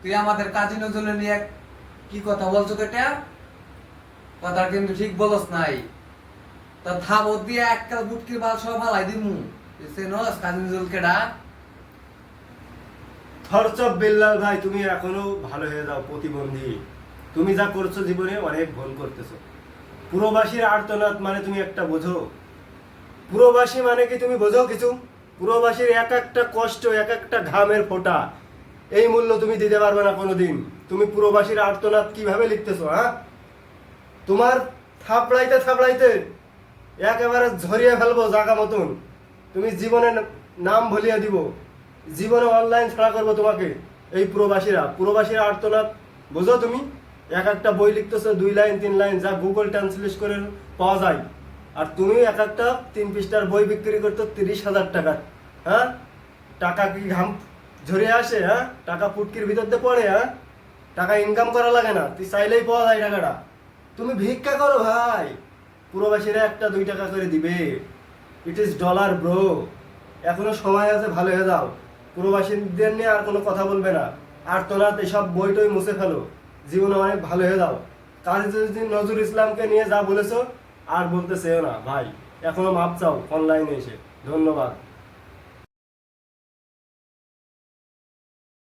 তুই আমাদের কাজী নজরুল নিয়ে কি কথা বলছো কেটা কথা কিন্তু ঠিক বলস নাই। তা থাবো দিয়ে এককাল বুটকির বাল সব হালাই দিমু। সে নস, কাজী নজরুল কেডা থরচপ বিল্লাল ভাই, তুমি এখনও ভালো হয়ে যাও প্রতিবন্ধী। তুমি যা করছ জীবনে অনেক ভুল করতেছো। পুরোবাসীর আর্তনাদ মানে তুমি একটা বোঝো। পুরোবাসী মানে কি তুমি বোঝো কিছু? পুরোবাসীর এক একটা কষ্ট, এক একটা ঘামের ফোঁটা। এই মূল্য তুমি দিতে পারবে না কোনোদিন। তুমি পুরোবাসীর আর্তনাদ কীভাবে লিখতেছো হ্যাঁ? তোমার থাপড়াইতে থাপড়াইতে একেবারে ঝরিয়ে ফেলব জাগা মতন। তুমি জীবনে নাম ভুলিয়ে দিব। জীবনে অনলাইন ছাড়া করব তোমাকে। এই প্রবাসীরা প্রবাসীরা আর্তনাদ, বোঝো তুমি? এক একটা বই লিখতেছো, দুই লাইন, তিন লাইন, যা গুগল ট্রান্সলেট করে পাওয়া যায়। আর তুমি এক একটা তিন পৃষ্ঠার বই বিক্রি করতো তিরিশ হাজার টাকা হ্যাঁ? টাকা কি ঘাম ঝরিয়ে আসে হ্যাঁ? টাকা পুটকির ভিতর দিয়ে পড়ে হ্যাঁ? টাকা ইনকাম করা লাগে না, তুই চাইলেই পাওয়া যায় টাকাটা। তুমি ভিক্ষা করো ভাই। পুরোবাসীরা একটা দুই টাকা করে দিবে। ইট ইজ ডলার ব্রো এখনও সময় আছে, ভালো হয়ে যাও। পুরোবাসীদের নিয়ে আর কোনো কথা বলবে না। আর তোরা এসব বই টই মুছে ফেলো। জীবনে অনেক ভালো হয়ে যাও। কাজী নজরুল ইসলামকে নিয়ে যা বলেছ, আর বলতে চেয়েও না, ভাই। এখনও মাপ চাও অনলাইনে এসে। ধন্যবাদ।